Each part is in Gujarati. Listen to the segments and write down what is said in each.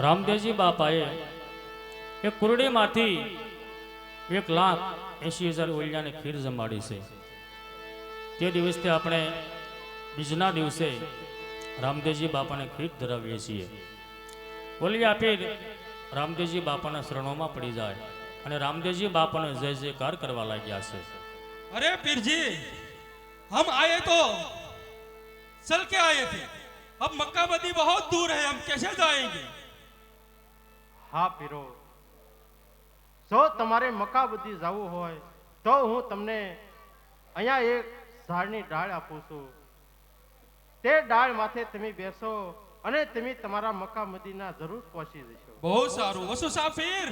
રામદેવજી બાપાએ એ કુરડીમાંથી એક લાખ એંશી હજાર ઓલિયાને ખીર જમાડી છે. તે દિવસથી આપણે બીજના દિવસે રામદેવજી બાપાને ખીર ધરાવીએ છીએ. ઓલિયા ફીર રામદેવજી બાપાના શરણોમાં પડી જાય અને રામદેવજી બાપાને જય જયકાર કરવા લાગ્યા છે. અરે પીરજી, હમ આયે તો, ચલ કે આયે થે અબ મક્કા બદી બહુ દૂર હૈ, હમ કેસે જાયેંગે? હા પીરો. જો તમારે મકાબુદ્ધિ જવું હોય તો હું તમને અહીંયા એક ઝાડની ડાળ આપું છું. તે ડાળ માથે તમે બેસો અને તમે તમારા મક્કા મદીના જરૂર પહોંચી જશો. બહુ સારું. વસુ સાફીર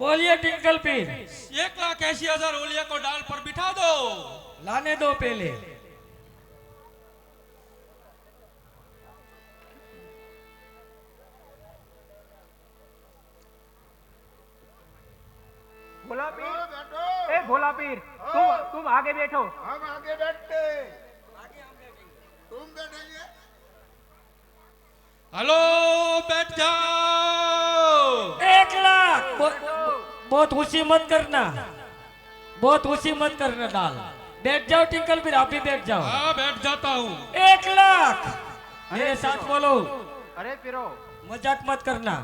બોલિયે ટિંકલ પીર. એક લાખ એસી હજાર ઓલિયા કો ડાળ પર બિઠા દો. લાને દો પેલે. भोला पीर ए भोला पीर तुम हाँ। तुम आगे बैठो। हम आगे बैठते। तुम बैठेंगे। हेलो बैठ जाओ। एक लाख। बहुत खुशी मत करना। बहुत खुशी मत करना दाल। बैठ जाओ टिंकल पीर आप भी बैठ जाओ। हाँ, बैठ जाता हूँ। एक लाख। मेरे साथ बोलो। अरे पिरो मज़ाक मत करना।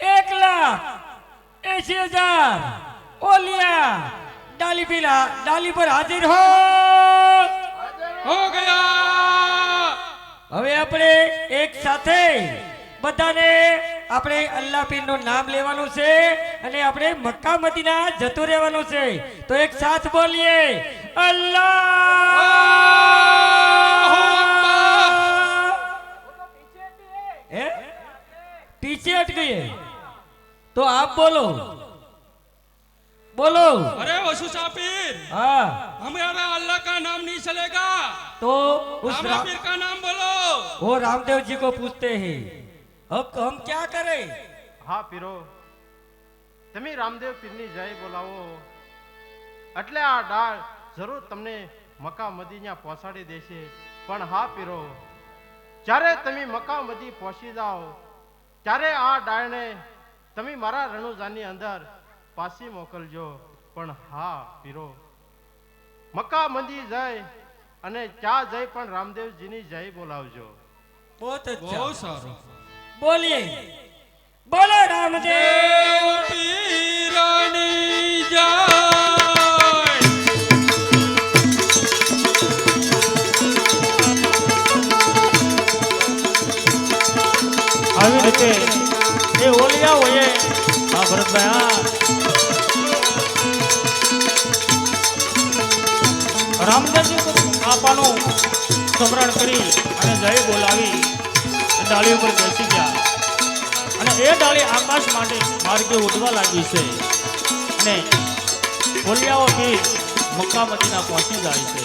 एक लाख। एक हज़ार। ઓલિયા ડાલી પીલા ડાલી પર હાજર હો. હો ગયા. હવે આપણે એક સાથે બધાને આપણે અલ્લાહ પીરનું નામ લેવાનું છે અને આપણે મક્કા મદીના જતું રહેવાનું છે. તો એક સાથ બોલીએ અલ્લાહ! પીછે હટ ગઈએ તો આપ બોલો. बोलो बोलो अरे वसु साफिर हाँ हमारा अल्लाह का नाम नहीं चलेगा तो उस रामा रा... पीर का नाम बोलो वो रामदेव जी को पूछते हैं अब हम क्या करें હા પીરો તમે રામદેવ પીરની જય બોલાવો એટલે આ ડાળ જરૂર તમને મકા મદીના પહોંચાડી દેશે પણ હા પીરો જ્યારે તમે મકા મદી પહોંચી જાઓ ત્યારે આ ડાળને તમે મારા રણુજાની અંદર પાછી મોકલજો પણ હા પીરો. મકા મંદી જાય અને ચા જઈ પણ રામદેવજીની જય બોલાવજો. બહુત બહુ સારું. બોલીએ. બોલો રામદેવ. પીરાની જય. એ ઓલિયા હોય હા, ભરતભાઈ, હા. રામદેવજી બાપાનું સ્મરણ કરી અને જય બોલાવી ડાળી ઉપર બેસી ગયા. અને એ ડાળી આકાશ માટે માર્ગે ઉડવા લાગી છે. અને ઓલિયાઓ બી મક્કા મદીના પહોંચી જાય છે.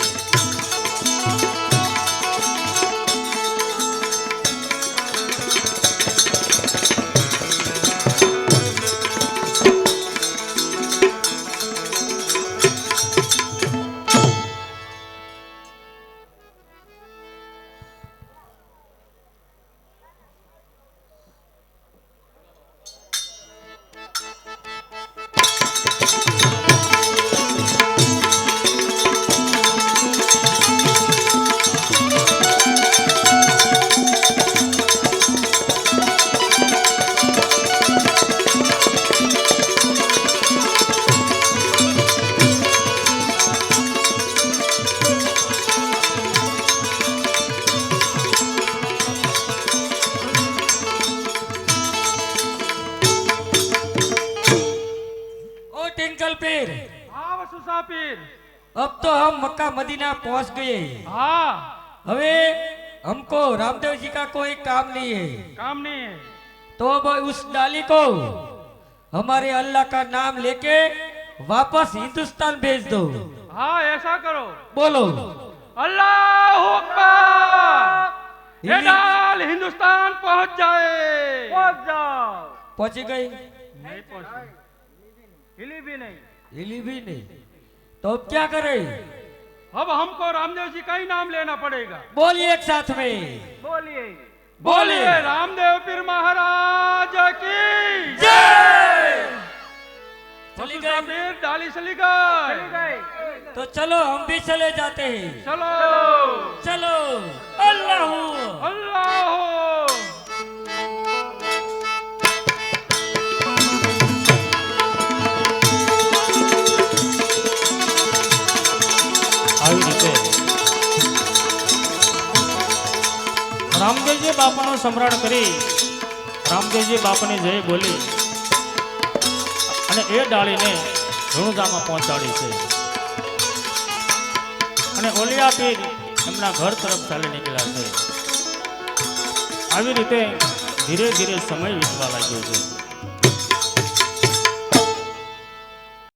टिंकल पीर हाँ साफिर अब तो हम मक्का मदीना पहुँच गए। हाँ। हवे हमको रामदेव जी का कोई काम नहीं है। काम नहीं है। तो अब उस डाली को हमारे अल्लाह का नाम लेके वापस हिंदुस्तान भेज दो। हाँ ऐसा करो। बोलो। अल्लाह ये डाल हिंदुस्तान पहुँच जाए। पहुँच जाओ। पहुँची गई। नहीं पहुँची। हिली भी नहीं। हिली भी नहीं। तो अब क्या करे? अब हमको रामदेव जी का ही नाम लेना पड़ेगा। बोलिए एक साथ में। बोलिए। बोलिए। रामदेव पीर महाराज की चली गए डाली चली गए तो चलो हम भी चले जाते हैं। चलो। चलो। अल्लाह। अल्लाह। રામદેવજી બાપાનો સ્મરણ કરી રામદેવજી બાપાની જય બોલી અને એ ડાળીને રણુજામાં પહોંચાડી છે. અને ઓલિયા પીર એમના ઘર તરફ ચાલી નીકળ્યા છે. આવી રીતે ધીરે ધીરે સમય વીતવા લાગ્યો છે.